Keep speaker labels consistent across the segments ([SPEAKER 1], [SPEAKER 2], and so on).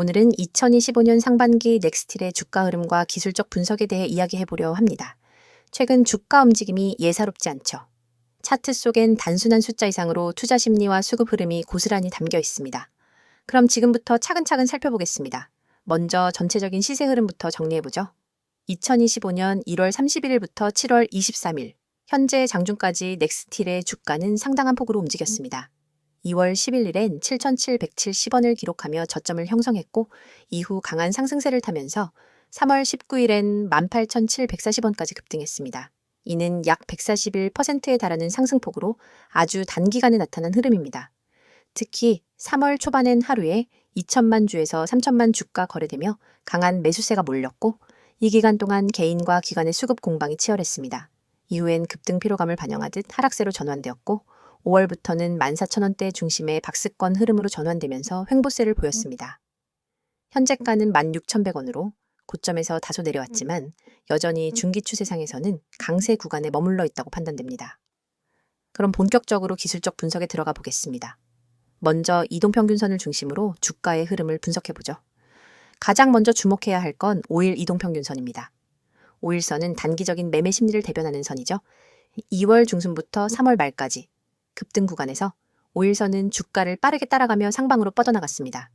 [SPEAKER 1] 오늘은 2025년 상반기 넥스틸의 주가 흐름과 기술적 분석에 대해 이야기해 보려 합니다. 최근 주가 움직임이 예사롭지 않죠. 차트 속엔 단순한 숫자 이상으로 투자 심리와 수급 흐름이 고스란히 담겨 있습니다. 그럼 지금부터 차근차근 살펴보겠습니다. 먼저 전체적인 시세 흐름부터 정리해보죠. 2025년 1월 31일부터 7월 23일, 현재 장중까지 넥스틸의 주가는 상당한 폭으로 움직였습니다. 2월 11일엔 7,770원을 기록하며 저점을 형성했고 이후 강한 상승세를 타면서 3월 19일엔 18,740원까지 급등했습니다. 이는 약 141%에 달하는 상승폭으로 아주 단기간에 나타난 흐름입니다. 특히 3월 초반엔 하루에 2천만 주에서 3천만 주가 거래되며 강한 매수세가 몰렸고 이 기간 동안 개인과 기관의 수급 공방이 치열했습니다. 이후엔 급등 피로감을 반영하듯 하락세로 전환되었고 5월부터는 14,000원대 중심의 박스권 흐름으로 전환되면서 횡보세를 보였습니다. 현재가는 16,100원으로 고점에서 다소 내려왔지만 여전히 중기 추세상에서는 강세 구간에 머물러 있다고 판단됩니다. 그럼 본격적으로 기술적 분석에 들어가 보겠습니다. 먼저 이동평균선을 중심으로 주가의 흐름을 분석해보죠. 가장 먼저 주목해야 할 건 5일 이동평균선입니다. 5일선은 단기적인 매매 심리를 대변하는 선이죠. 2월 중순부터 3월 말까지 급등 구간에서 5일선은 주가를 빠르게 따라가며 상방으로 뻗어나갔습니다.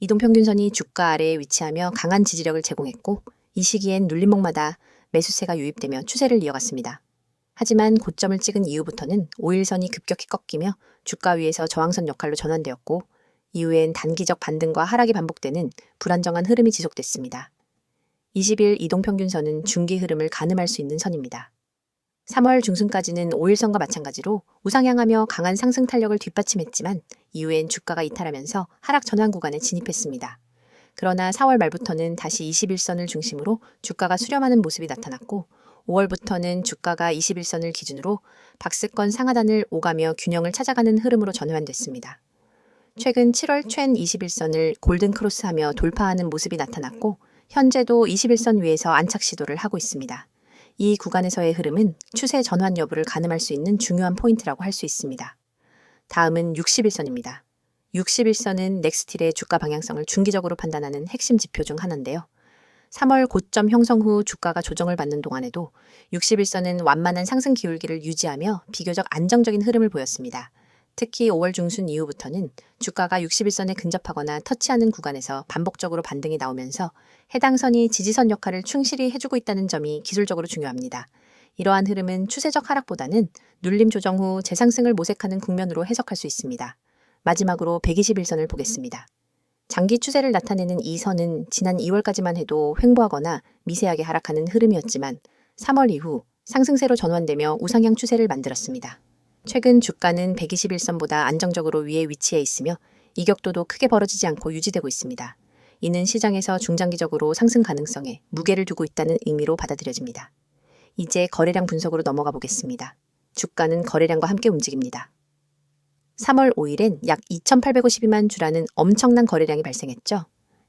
[SPEAKER 1] 이동평균선이 주가 아래에 위치하며 강한 지지력을 제공했고 이 시기엔 눌림목마다 매수세가 유입되며 추세를 이어갔습니다. 하지만 고점을 찍은 이후부터는 5일선이 급격히 꺾이며 주가 위에서 저항선 역할로 전환되었고 이후엔 단기적 반등과 하락이 반복되는 불안정한 흐름이 지속됐습니다. 20일 이동평균선은 중기 흐름을 가늠할 수 있는 선입니다. 3월 중순까지는 5일선과 마찬가지로 우상향하며 강한 상승 탄력을 뒷받침했지만 이후엔 주가가 이탈하면서 하락 전환 구간에 진입했습니다. 그러나 4월 말부터는 다시 21선을 중심으로 주가가 수렴하는 모습이 나타났고 5월부터는 주가가 21선을 기준으로 박스권 상하단을 오가며 균형을 찾아가는 흐름으로 전환됐습니다. 최근 7월 최 21선을 골든 크로스하며 돌파하는 모습이 나타났고 현재도 21선 위에서 안착 시도를 하고 있습니다. 이 구간에서의 흐름은 추세 전환 여부를 가늠할 수 있는 중요한 포인트라고 할 수 있습니다. 다음은 61선입니다. 61선은 넥스틸의 주가 방향성을 중기적으로 판단하는 핵심 지표 중 하나인데요. 3월 고점 형성 후 주가가 조정을 받는 동안에도 61선은 완만한 상승 기울기를 유지하며 비교적 안정적인 흐름을 보였습니다. 특히 5월 중순 이후부터는 주가가 61선에 근접하거나 터치하는 구간에서 반복적으로 반등이 나오면서 해당 선이 지지선 역할을 충실히 해주고 있다는 점이 기술적으로 중요합니다. 이러한 흐름은 추세적 하락보다는 눌림 조정 후 재상승을 모색하는 국면으로 해석할 수 있습니다. 마지막으로 121선을 보겠습니다. 장기 추세를 나타내는 이 선은 지난 2월까지만 해도 횡보하거나 미세하게 하락하는 흐름이었지만 3월 이후 상승세로 전환되며 우상향 추세를 만들었습니다. 최근 주가는 121선보다 안정적으로 위에 위치해 있으며 이격도도 크게 벌어지지 않고 유지되고 있습니다. 이는 시장에서 중장기적으로 상승 가능성에 무게를 두고 있다는 의미로 받아들여집니다. 이제 거래량 분석으로 넘어가 보겠습니다. 주가는 거래량과 함께 움직입니다. 3월 5일엔 약 2,852만 주라는 엄청난 거래량이 발생했죠.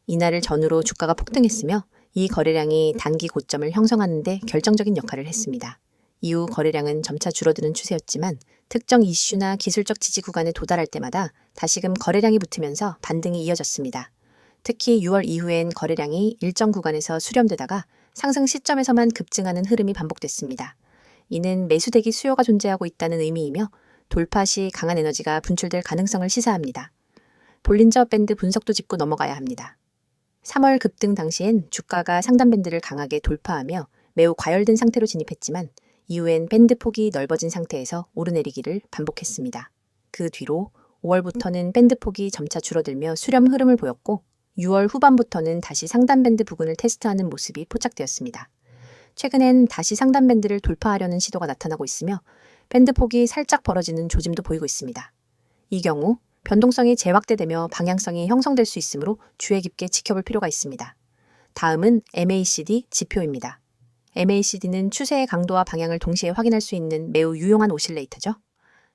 [SPEAKER 1] 이날을 전후로 주가가 폭등했으며 이 거래량이 단기 고점을 형성하는 데 결정적인 역할을 했습니다. 이후 거래량은 점차 줄어드는 추세였지만 특정 이슈나 기술적 지지 구간에 도달할 때마다 다시금 거래량이 붙으면서 반등이 이어졌습니다. 특히 6월 이후엔 거래량이 일정 구간에서 수렴되다가 상승 시점에서만 급증하는 흐름이 반복됐습니다. 이는 매수대기 수요가 존재하고 있다는 의미이며 돌파 시 강한 에너지가 분출될 가능성을 시사합니다. 볼린저 밴드 분석도 짚고 넘어가야 합니다. 3월 급등 당시엔 주가가 상단 밴드를 강하게 돌파하며 매우 과열된 상태로 진입했지만 이후엔 밴드 폭이 넓어진 상태에서 오르내리기를 반복했습니다. 그 뒤로 5월부터는 밴드 폭이 점차 줄어들며 수렴 흐름을 보였고 6월 후반부터는 다시 상단 밴드 부근을 테스트하는 모습이 포착되었습니다. 최근엔 다시 상단 밴드를 돌파하려는 시도가 나타나고 있으며 밴드 폭이 살짝 벌어지는 조짐도 보이고 있습니다. 이 경우 변동성이 재확대되며 방향성이 형성될 수 있으므로 주의 깊게 지켜볼 필요가 있습니다. 다음은 MACD 지표입니다. MACD는 추세의 강도와 방향을 동시에 확인할 수 있는 매우 유용한 오실레이터죠.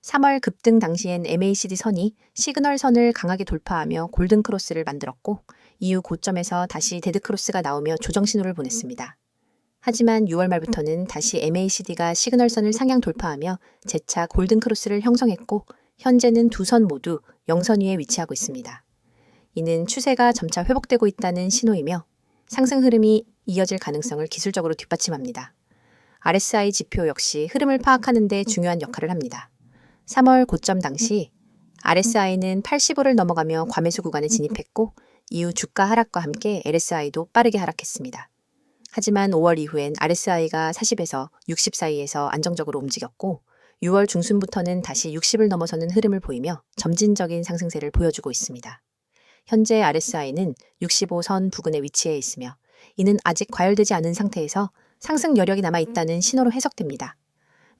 [SPEAKER 1] 3월 급등 당시엔 MACD 선이 시그널 선을 강하게 돌파하며 골든 크로스를 만들었고 이후 고점에서 다시 데드 크로스가 나오며 조정 신호를 보냈습니다. 하지만 6월 말부터는 다시 MACD가 시그널 선을 상향 돌파하며 재차 골든 크로스를 형성했고 현재는 두 선 모두 영선 위에 위치하고 있습니다. 이는 추세가 점차 회복되고 있다는 신호이며 상승 흐름이 이어질 가능성을 기술적으로 뒷받침합니다. RSI 지표 역시 흐름을 파악하는 데 중요한 역할을 합니다. 3월 고점 당시 RSI는 85를 넘어가며 과매수 구간에 진입했고 이후 주가 하락과 함께 LSI도 빠르게 하락했습니다. 하지만 5월 이후엔 RSI가 40에서 60 사이에서 안정적으로 움직였고 6월 중순부터는 다시 60을 넘어서는 흐름을 보이며 점진적인 상승세를 보여주고 있습니다. 현재 RSI는 65선 부근에 위치해 있으며 이는 아직 과열되지 않은 상태에서 상승 여력이 남아 있다는 신호로 해석됩니다.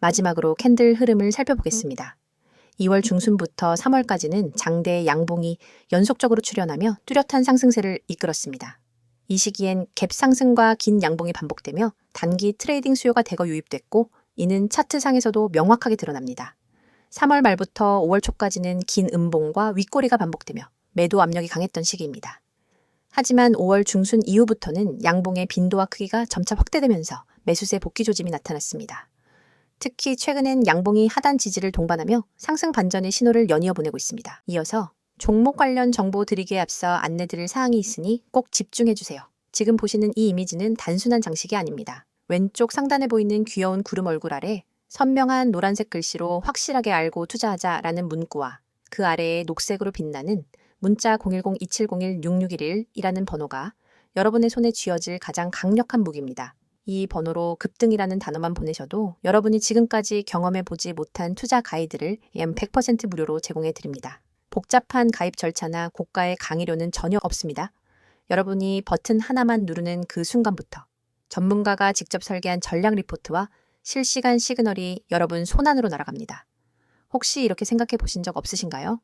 [SPEAKER 1] 마지막으로 캔들 흐름을 살펴보겠습니다. 2월 중순부터 3월까지는 장대의 양봉이 연속적으로 출현하며 뚜렷한 상승세를 이끌었습니다. 이 시기엔 갭 상승과 긴 양봉이 반복되며 단기 트레이딩 수요가 대거 유입됐고 이는 차트상에서도 명확하게 드러납니다. 3월 말부터 5월 초까지는 긴 음봉과 윗꼬리가 반복되며 매도 압력이 강했던 시기입니다. 하지만 5월 중순 이후부터는 양봉의 빈도와 크기가 점차 확대되면서 매수세 복귀 조짐이 나타났습니다. 특히 최근엔 양봉이 하단 지지를 동반하며 상승 반전의 신호를 연이어 보내고 있습니다. 이어서 종목 관련 정보 드리기에 앞서 안내드릴 사항이 있으니 꼭 집중해 주세요. 지금 보시는 이 이미지는 단순한 장식이 아닙니다. 왼쪽 상단에 보이는 귀여운 구름 얼굴 아래 선명한 노란색 글씨로 확실하게 알고 투자하자라는 문구와 그 아래에 녹색으로 빛나는 문자 010-2701-6611이라는 번호가 여러분의 손에 쥐어질 가장 강력한 무기입니다. 이 번호로 급등이라는 단어만 보내셔도 여러분이 지금까지 경험해 보지 못한 투자 가이드를 약100% 무료로 제공해 드립니다. 복잡한 가입 절차나 고가의 강의료는 전혀 없습니다. 여러분이 버튼 하나만 누르는 그 순간부터 전문가가 직접 설계한 전략 리포트와 실시간 시그널이 여러분 손안으로 날아갑니다. 혹시 이렇게 생각해 보신 적 없으신가요?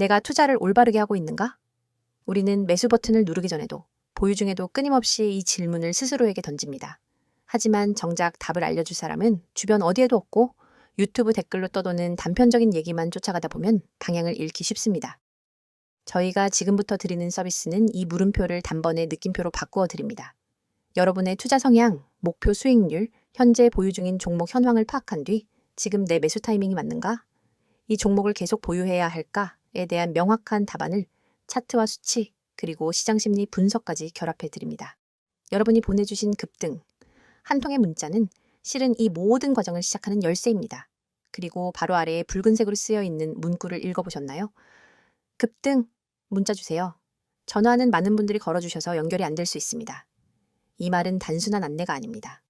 [SPEAKER 1] 내가 투자를 올바르게 하고 있는가? 우리는 매수 버튼을 누르기 전에도 보유 중에도 끊임없이 이 질문을 스스로에게 던집니다. 하지만 정작 답을 알려줄 사람은 주변 어디에도 없고 유튜브 댓글로 떠도는 단편적인 얘기만 쫓아가다 보면 방향을 잃기 쉽습니다. 저희가 지금부터 드리는 서비스는 이 물음표를 단번에 느낌표로 바꾸어 드립니다. 여러분의 투자 성향, 목표 수익률, 현재 보유 중인 종목 현황을 파악한 뒤 지금 내 매수 타이밍이 맞는가? 이 종목을 계속 보유해야 할까? 에 대한 명확한 답안을 차트와 수치, 그리고 시장 심리 분석까지 결합해 드립니다. 여러분이 보내주신 급등, 한 통의 문자는 실은 이 모든 과정을 시작하는 열쇠입니다. 그리고 바로 아래에 붉은색으로 쓰여 있는 문구를 읽어보셨나요? 급등, 문자 주세요. 전화는 많은 분들이 걸어주셔서 연결이 안 될 수 있습니다. 이 말은 단순한 안내가 아닙니다.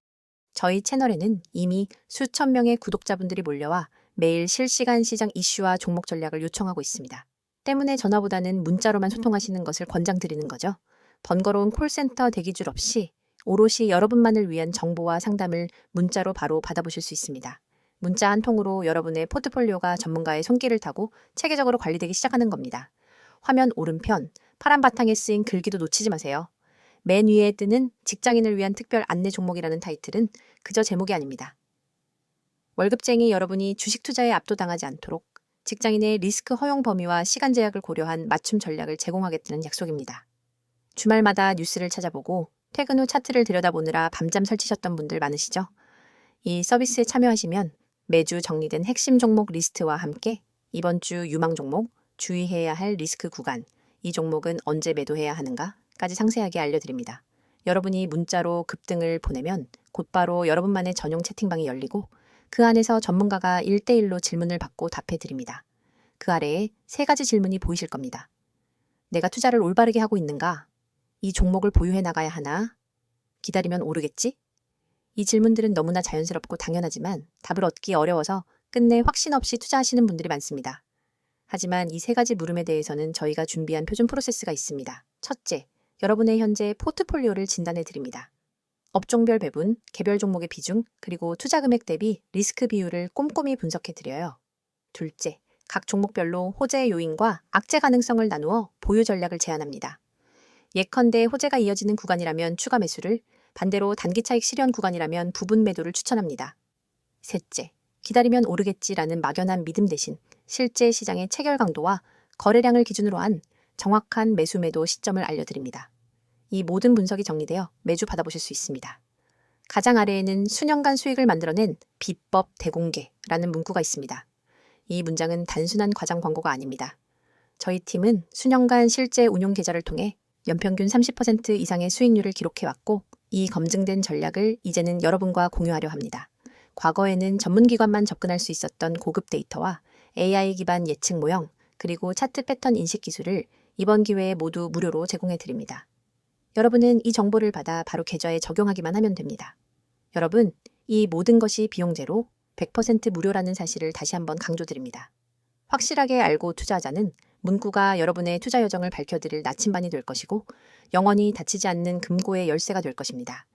[SPEAKER 1] 저희 채널에는 이미 수천 명의 구독자분들이 몰려와 매일 실시간 시장 이슈와 종목 전략을 요청하고 있습니다. 때문에 전화보다는 문자로만 소통하시는 것을 권장드리는 거죠. 번거로운 콜센터 대기줄 없이 오롯이 여러분만을 위한 정보와 상담을 문자로 바로 받아보실 수 있습니다. 문자 한 통으로 여러분의 포트폴리오가 전문가의 손길을 타고 체계적으로 관리되기 시작하는 겁니다. 화면 오른편 파란 바탕에 쓰인 글귀도 놓치지 마세요. 맨 위에 뜨는 직장인을 위한 특별 안내 종목이라는 타이틀은 그저 제목이 아닙니다. 월급쟁이 여러분이 주식 투자에 압도당하지 않도록 직장인의 리스크 허용 범위와 시간 제약을 고려한 맞춤 전략을 제공하겠다는 약속입니다. 주말마다 뉴스를 찾아보고 퇴근 후 차트를 들여다보느라 밤잠 설치셨던 분들 많으시죠? 이 서비스에 참여하시면 매주 정리된 핵심 종목 리스트와 함께 이번 주 유망 종목, 주의해야 할 리스크 구간, 이 종목은 언제 매도해야 하는가까지 상세하게 알려드립니다. 여러분이 문자로 급등을 보내면 곧바로 여러분만의 전용 채팅방이 열리고 그 안에서 전문가가 1대1로 질문을 받고 답해 드립니다. 그 아래에 세 가지 질문이 보이실 겁니다. 내가 투자를 올바르게 하고 있는가? 이 종목을 보유해 나가야 하나? 기다리면 오르겠지? 이 질문들은 너무나 자연스럽고 당연하지만 답을 얻기 어려워서 끝내 확신 없이 투자하시는 분들이 많습니다. 하지만 이 세 가지 물음에 대해서는 저희가 준비한 표준 프로세스가 있습니다. 첫째, 여러분의 현재 포트폴리오를 진단해 드립니다. 업종별 배분, 개별 종목의 비중, 그리고 투자 금액 대비 리스크 비율을 꼼꼼히 분석해 드려요. 둘째, 각 종목별로 호재 요인과 악재 가능성을 나누어 보유 전략을 제안합니다. 예컨대 호재가 이어지는 구간이라면 추가 매수를, 반대로 단기 차익 실현 구간이라면 부분 매도를 추천합니다. 셋째, 기다리면 오르겠지라는 막연한 믿음 대신 실제 시장의 체결 강도와 거래량을 기준으로 한 정확한 매수 매도 시점을 알려드립니다. 이 모든 분석이 정리되어 매주 받아보실 수 있습니다. 가장 아래에는 수년간 수익을 만들어낸 비법 대공개라는 문구가 있습니다. 이 문장은 단순한 과장 광고가 아닙니다. 저희 팀은 수년간 실제 운용 계좌를 통해 연평균 30% 이상의 수익률을 기록해왔고 이 검증된 전략을 이제는 여러분과 공유하려 합니다. 과거에는 전문기관만 접근할 수 있었던 고급 데이터와 AI 기반 예측 모형, 그리고 차트 패턴 인식 기술을 이번 기회에 모두 무료로 제공해 드립니다. 여러분은 이 정보를 받아 바로 계좌에 적용하기만 하면 됩니다. 여러분, 이 모든 것이 비용 제로 100% 무료라는 사실을 다시 한번 강조드립니다. 확실하게 알고 투자하자는 문구가 여러분의 투자 여정을 밝혀드릴 나침반이 될 것이고 영원히 닫히지 않는 금고의 열쇠가 될 것입니다.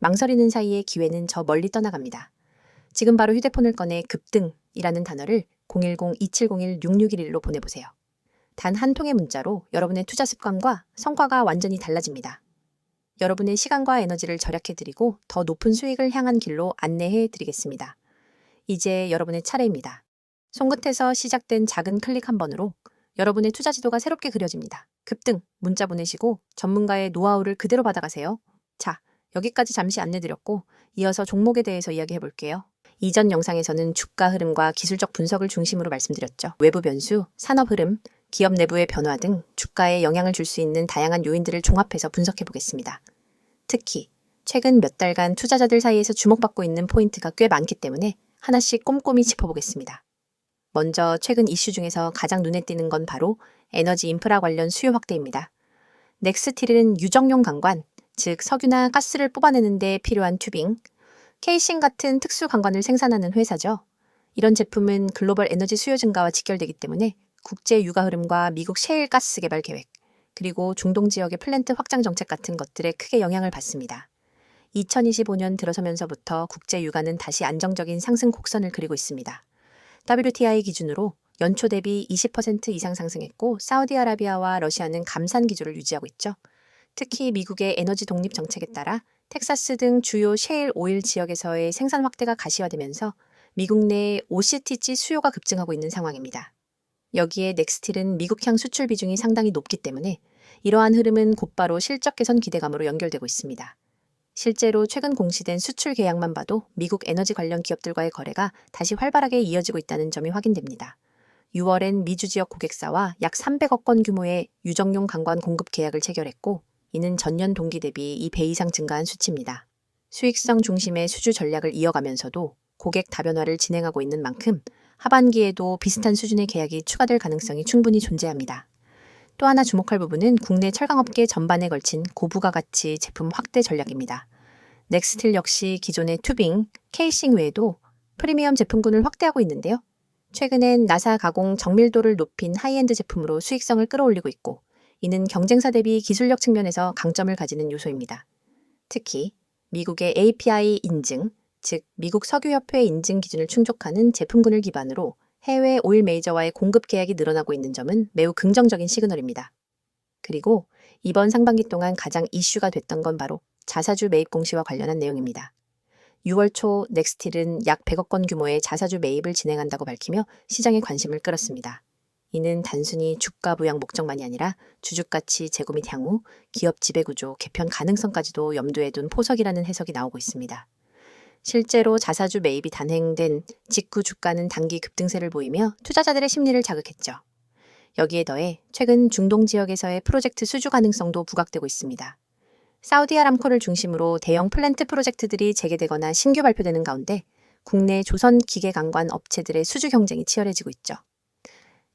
[SPEAKER 1] 망설이는 사이에 기회는 저 멀리 떠나갑니다. 지금 바로 휴대폰을 꺼내 급등이라는 단어를 010-2701-6611로 보내보세요. 단 한 통의 문자로 여러분의 투자 습관과 성과가 완전히 달라집니다. 여러분의 시간과 에너지를 절약해드리고 더 높은 수익을 향한 길로 안내해드리겠습니다. 이제 여러분의 차례입니다. 손끝에서 시작된 작은 클릭 한 번으로 여러분의 투자 지도가 새롭게 그려집니다. 급등 문자 보내시고 전문가의 노하우를 그대로 받아가세요. 자, 여기까지 잠시 안내드렸고 이어서 종목에 대해서 이야기해 볼게요. 이전 영상에서는 주가 흐름과 기술적 분석을 중심으로 말씀드렸죠. 외부 변수, 산업 흐름, 기업 내부의 변화 등 주가에 영향을 줄 수 있는 다양한 요인들을 종합해서 분석해 보겠습니다. 특히 최근 몇 달간 투자자들 사이에서 주목받고 있는 포인트가 꽤 많기 때문에 하나씩 꼼꼼히 짚어보겠습니다. 먼저 최근 이슈 중에서 가장 눈에 띄는 건 바로 에너지 인프라 관련 수요 확대입니다. 넥스틸은 유정용 강관, 즉 석유나 가스를 뽑아내는 데 필요한 튜빙, 케이싱 같은 특수 강관을 생산하는 회사죠. 이런 제품은 글로벌 에너지 수요 증가와 직결되기 때문에 국제 유가 흐름과 미국 셰일 가스 개발 계획, 그리고 중동 지역의 플랜트 확장 정책 같은 것들에 크게 영향을 받습니다. 2025년 들어서면서부터 국제 유가는 다시 안정적인 상승 곡선을 그리고 있습니다. WTI 기준으로 연초 대비 20% 이상 상승했고 사우디아라비아와 러시아는 감산 기조를 유지하고 있죠. 특히 미국의 에너지 독립 정책에 따라 텍사스 등 주요 셰일 오일 지역에서의 생산 확대가 가시화되면서 미국 내 OCTG 수요가 급증하고 있는 상황입니다. 여기에 넥스틸은 미국향 수출 비중이 상당히 높기 때문에 이러한 흐름은 곧바로 실적 개선 기대감으로 연결되고 있습니다. 실제로 최근 공시된 수출 계약만 봐도 미국 에너지 관련 기업들과의 거래가 다시 활발하게 이어지고 있다는 점이 확인됩니다. 6월엔 미주 지역 고객사와 약 300억 건 규모의 유정용 강관 공급 계약을 체결했고 이는 전년 동기 대비 2배 이상 증가한 수치입니다. 수익성 중심의 수주 전략을 이어가면서도 고객 다변화를 진행하고 있는 만큼 하반기에도 비슷한 수준의 계약이 추가될 가능성이 충분히 존재합니다. 또 하나 주목할 부분은 국내 철강업계 전반에 걸친 고부가 가치 제품 확대 전략입니다. 넥스틸 역시 기존의 튜빙, 케이싱 외에도 프리미엄 제품군을 확대하고 있는데요. 최근엔 나사 가공 정밀도를 높인 하이엔드 제품으로 수익성을 끌어올리고 있고, 이는 경쟁사 대비 기술력 측면에서 강점을 가지는 요소입니다. 특히 미국의 API 인증, 즉 미국 석유협회 인증 기준을 충족하는 제품군을 기반으로 해외 오일 메이저와의 공급 계약이 늘어나고 있는 점은 매우 긍정적인 시그널입니다. 그리고 이번 상반기 동안 가장 이슈가 됐던 건 바로 자사주 매입 공시와 관련한 내용입니다. 6월 초 넥스틸은 약 100억 건 규모의 자사주 매입을 진행한다고 밝히며 시장의 관심을 끌었습니다. 이는 단순히 주가 부양 목적만이 아니라 주주 가치 제고 및 향후, 기업 지배 구조, 개편 가능성까지도 염두에 둔 포석이라는 해석이 나오고 있습니다. 실제로 자사주 매입이 단행된 직후 주가는 단기 급등세를 보이며 투자자들의 심리를 자극했죠. 여기에 더해 최근 중동 지역에서의 프로젝트 수주 가능성도 부각되고 있습니다. 사우디아람코를 중심으로 대형 플랜트 프로젝트들이 재개되거나 신규 발표되는 가운데 국내 조선 기계 강관 업체들의 수주 경쟁이 치열해지고 있죠.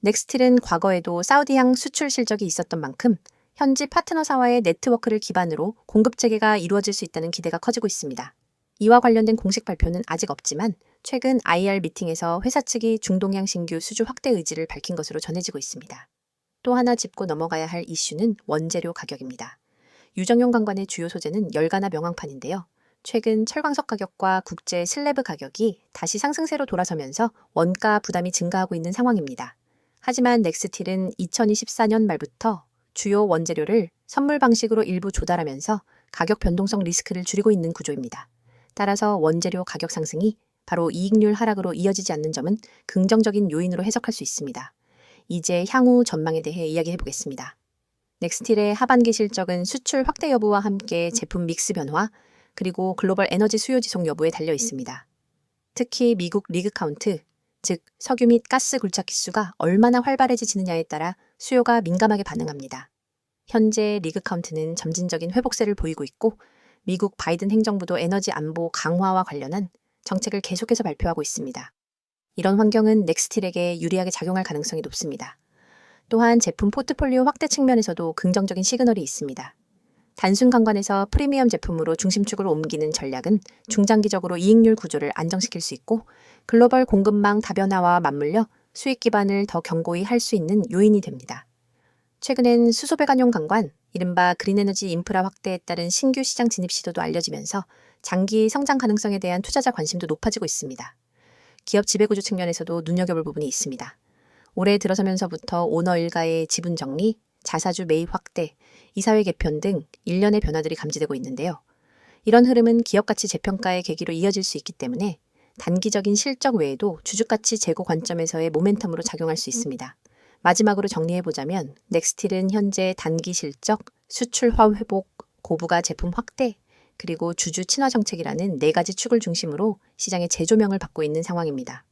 [SPEAKER 1] 넥스틸은 과거에도 사우디향 수출 실적이 있었던 만큼 현지 파트너사와의 네트워크를 기반으로 공급 체계가 이루어질 수 있다는 기대가 커지고 있습니다. 이와 관련된 공식 발표는 아직 없지만 최근 IR 미팅에서 회사 측이 중동향 신규 수주 확대 의지를 밝힌 것으로 전해지고 있습니다. 또 하나 짚고 넘어가야 할 이슈는 원재료 가격입니다. 유정용 강관의 주요 소재는 열가나 명황판인데요. 최근 철광석 가격과 국제 슬래브 가격이 다시 상승세로 돌아서면서 원가 부담이 증가하고 있는 상황입니다. 하지만 넥스틸은 2024년 말부터 주요 원재료를 선물 방식으로 일부 조달하면서 가격 변동성 리스크를 줄이고 있는 구조입니다. 따라서 원재료 가격 상승이 바로 이익률 하락으로 이어지지 않는 점은 긍정적인 요인으로 해석할 수 있습니다. 이제 향후 전망에 대해 이야기해 보겠습니다. 넥스틸의 하반기 실적은 수출 확대 여부와 함께 제품 믹스 변화, 그리고 글로벌 에너지 수요 지속 여부에 달려 있습니다. 특히 미국 리그 카운트, 즉 석유 및 가스 굴착 기수가 얼마나 활발해지느냐에 따라 수요가 민감하게 반응합니다. 현재 리그 카운트는 점진적인 회복세를 보이고 있고 미국 바이든 행정부도 에너지 안보 강화와 관련한 정책을 계속해서 발표하고 있습니다. 이런 환경은 넥스틸에게 유리하게 작용할 가능성이 높습니다. 또한 제품 포트폴리오 확대 측면에서도 긍정적인 시그널이 있습니다. 단순 관관에서 프리미엄 제품으로 중심축을 옮기는 전략은 중장기적으로 이익률 구조를 안정시킬 수 있고 글로벌 공급망 다변화와 맞물려 수익 기반을 더 견고히 할 수 있는 요인이 됩니다. 최근엔 수소 배관용 관관, 이른바 그린에너지 인프라 확대에 따른 신규 시장 진입 시도도 알려지면서 장기 성장 가능성에 대한 투자자 관심도 높아지고 있습니다. 기업 지배구조 측면에서도 눈여겨볼 부분이 있습니다. 올해 들어서면서부터 오너 일가의 지분 정리, 자사주 매입 확대, 이사회 개편 등 일련의 변화들이 감지되고 있는데요. 이런 흐름은 기업 가치 재평가의 계기로 이어질 수 있기 때문에 단기적인 실적 외에도 주주 가치 재고 관점에서의 모멘텀으로 작용할 수 있습니다. 마지막으로 정리해보자면 넥스틸은 현재 단기 실적, 수출화 회복, 고부가 제품 확대, 그리고 주주 친화 정책이라는 네 가지 축을 중심으로 시장의 재조명을 받고 있는 상황입니다.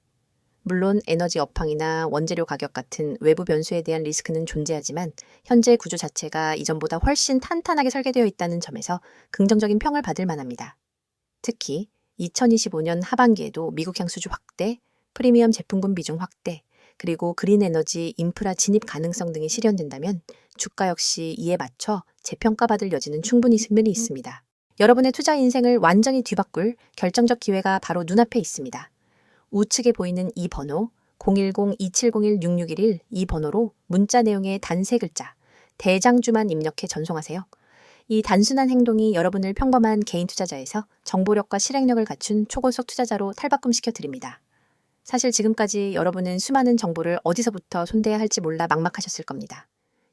[SPEAKER 1] 물론 에너지 업황이나 원재료 가격 같은 외부 변수에 대한 리스크는 존재하지만 현재 구조 자체가 이전보다 훨씬 탄탄하게 설계되어 있다는 점에서 긍정적인 평을 받을 만합니다. 특히 2025년 하반기에도 미국 향수주 확대, 프리미엄 제품군 비중 확대, 그리고 그린 에너지 인프라 진입 가능성 등이 실현된다면 주가 역시 이에 맞춰 재평가받을 여지는 충분히 승면이 있습니다. 여러분의 투자 인생을 완전히 뒤바꿀 결정적 기회가 바로 눈앞에 있습니다. 우측에 보이는 이 번호 010-2701-6611 이 번호로 문자 내용의 단 세 글자 대장주만 입력해 전송하세요. 이 단순한 행동이 여러분을 평범한 개인 투자자에서 정보력과 실행력을 갖춘 초고속 투자자로 탈바꿈시켜 드립니다. 사실 지금까지 여러분은 수많은 정보를 어디서부터 손대야 할지 몰라 막막하셨을 겁니다.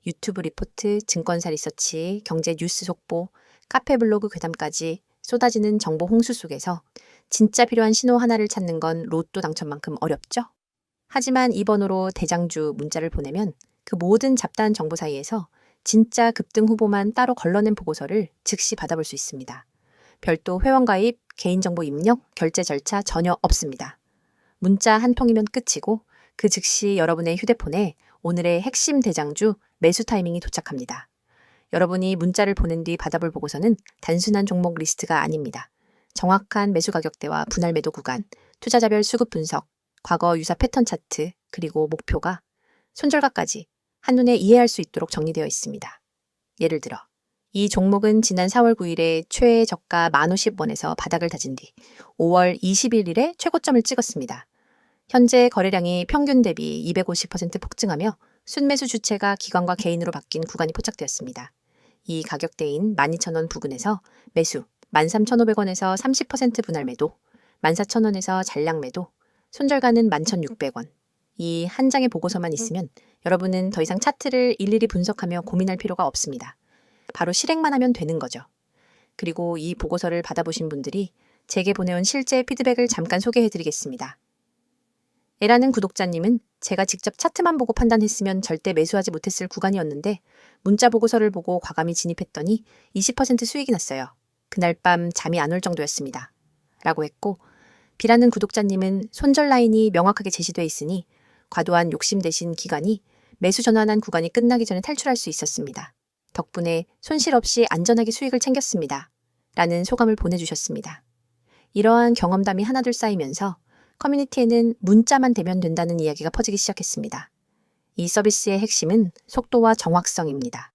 [SPEAKER 1] 유튜브 리포트, 증권사 리서치, 경제 뉴스 속보, 카페 블로그 괴담까지 쏟아지는 정보 홍수 속에서 진짜 필요한 신호 하나를 찾는 건 로또 당첨만큼 어렵죠? 하지만 이 번호로 대장주 문자를 보내면 그 모든 잡다한 정보 사이에서 진짜 급등 후보만 따로 걸러낸 보고서를 즉시 받아볼 수 있습니다. 별도 회원가입, 개인정보 입력, 결제 절차 전혀 없습니다. 문자 한 통이면 끝이고 그 즉시 여러분의 휴대폰에 오늘의 핵심 대장주 매수 타이밍이 도착합니다. 여러분이 문자를 보낸 뒤 받아볼 보고서는 단순한 종목 리스트가 아닙니다. 정확한 매수 가격대와 분할 매도 구간, 투자자별 수급 분석, 과거 유사 패턴 차트, 그리고 목표가 손절가까지 한눈에 이해할 수 있도록 정리되어 있습니다. 예를 들어, 이 종목은 지난 4월 9일에 최애 저가 1,050원에서 바닥을 다진 뒤 5월 21일에 최고점을 찍었습니다. 현재 거래량이 평균 대비 250% 폭증하며 순매수 주체가 기관과 개인으로 바뀐 구간이 포착되었습니다. 이 가격대인 12,000원 부근에서 매수 13,500원에서 30% 분할 매도, 14,000원에서 잔량 매도, 손절가는 11,600원. 이 한 장의 보고서만 있으면 여러분은 더 이상 차트를 일일이 분석하며 고민할 필요가 없습니다. 바로 실행만 하면 되는 거죠. 그리고 이 보고서를 받아보신 분들이 제게 보내온 실제 피드백을 잠깐 소개해 드리겠습니다. 에라는 구독자님은 제가 직접 차트만 보고 판단했으면 절대 매수하지 못했을 구간이었는데 문자 보고서를 보고 과감히 진입했더니 20% 수익이 났어요. 그날 밤 잠이 안 올 정도였습니다. 라고 했고 비라는 구독자님은 손절 라인이 명확하게 제시돼 있으니 과도한 욕심 대신 기간이 매수 전환한 구간이 끝나기 전에 탈출할 수 있었습니다. 덕분에 손실 없이 안전하게 수익을 챙겼습니다. 라는 소감을 보내주셨습니다. 이러한 경험담이 하나둘 쌓이면서 커뮤니티에는 문자만 되면 된다는 이야기가 퍼지기 시작했습니다. 이 서비스의 핵심은 속도와 정확성입니다.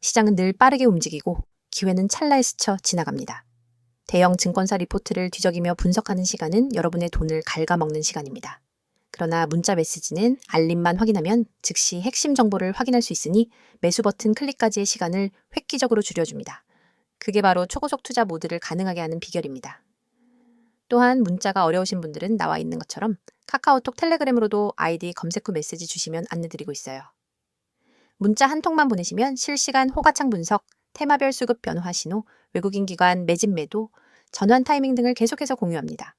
[SPEAKER 1] 시장은 늘 빠르게 움직이고 기회는 찰나에 스쳐 지나갑니다. 대형 증권사 리포트를 뒤적이며 분석하는 시간은 여러분의 돈을 갉아먹는 시간입니다. 그러나 문자 메시지는 알림만 확인하면 즉시 핵심 정보를 확인할 수 있으니 매수 버튼 클릭까지의 시간을 획기적으로 줄여줍니다. 그게 바로 초고속 투자 모드를 가능하게 하는 비결입니다. 또한 문자가 어려우신 분들은 나와 있는 것처럼 카카오톡 텔레그램으로도 아이디 검색 후 메시지 주시면 안내드리고 있어요. 문자 한 통만 보내시면 실시간 호가창 분석, 테마별 수급 변화 신호, 외국인 기관 매집 매도, 전환 타이밍 등을 계속해서 공유합니다.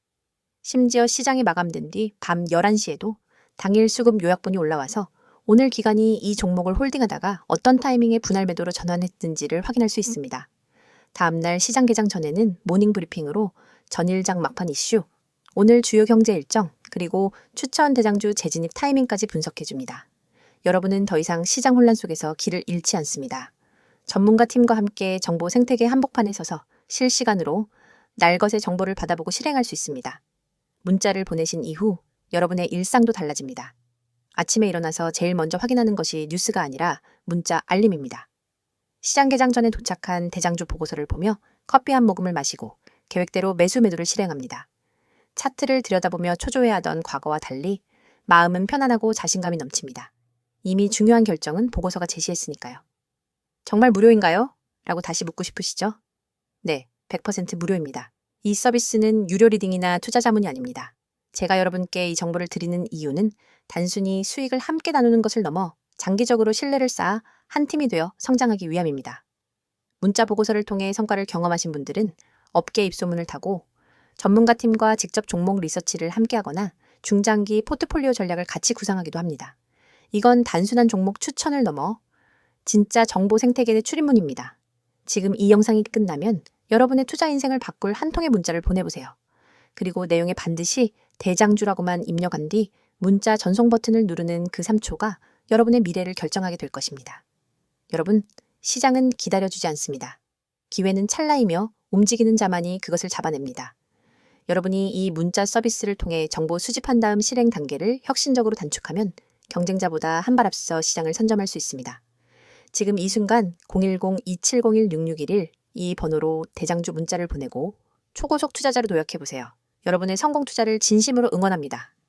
[SPEAKER 1] 심지어 시장이 마감된 뒤 밤 11시에도 당일 수급 요약본이 올라와서 오늘 기간이 이 종목을 홀딩하다가 어떤 타이밍에 분할 매도로 전환했는지를 확인할 수 있습니다. 다음날 시장 개장 전에는 모닝 브리핑으로 전일장 막판 이슈, 오늘 주요 경제 일정, 그리고 추천 대장주 재진입 타이밍까지 분석해줍니다. 여러분은 더 이상 시장 혼란 속에서 길을 잃지 않습니다. 전문가 팀과 함께 정보 생태계 한복판에 서서 실시간으로 날것의 정보를 받아보고 실행할 수 있습니다. 문자를 보내신 이후 여러분의 일상도 달라집니다. 아침에 일어나서 제일 먼저 확인하는 것이 뉴스가 아니라 문자 알림입니다. 시장 개장 전에 도착한 대장주 보고서를 보며 커피 한 모금을 마시고 계획대로 매수 매도를 실행합니다. 차트를 들여다보며 초조해하던 과거와 달리 마음은 편안하고 자신감이 넘칩니다. 이미 중요한 결정은 보고서가 제시했으니까요. 정말 무료인가요? 라고 다시 묻고 싶으시죠? 네, 100% 무료입니다. 이 서비스는 유료 리딩이나 투자 자문이 아닙니다. 제가 여러분께 이 정보를 드리는 이유는 단순히 수익을 함께 나누는 것을 넘어 장기적으로 신뢰를 쌓아 한 팀이 되어 성장하기 위함입니다. 문자 보고서를 통해 성과를 경험하신 분들은 업계 입소문을 타고 전문가 팀과 직접 종목 리서치를 함께하거나 중장기 포트폴리오 전략을 같이 구상하기도 합니다. 이건 단순한 종목 추천을 넘어 진짜 정보 생태계의 출입문입니다. 지금 이 영상이 끝나면 여러분의 투자 인생을 바꿀 한 통의 문자를 보내보세요. 그리고 내용에 반드시 대장주라고만 입력한 뒤 문자 전송 버튼을 누르는 그 3초가 여러분의 미래를 결정하게 될 것입니다. 여러분, 시장은 기다려주지 않습니다. 기회는 찰나이며 움직이는 자만이 그것을 잡아냅니다. 여러분이 이 문자 서비스를 통해 정보 수집한 다음 실행 단계를 혁신적으로 단축하면 경쟁자보다 한 발 앞서 시장을 선점할 수 있습니다. 지금 이 순간 010-2701-6611 이 번호로 대장주 문자를 보내고 초고속 투자자로 도약해 보세요. 여러분의 성공 투자를 진심으로 응원합니다.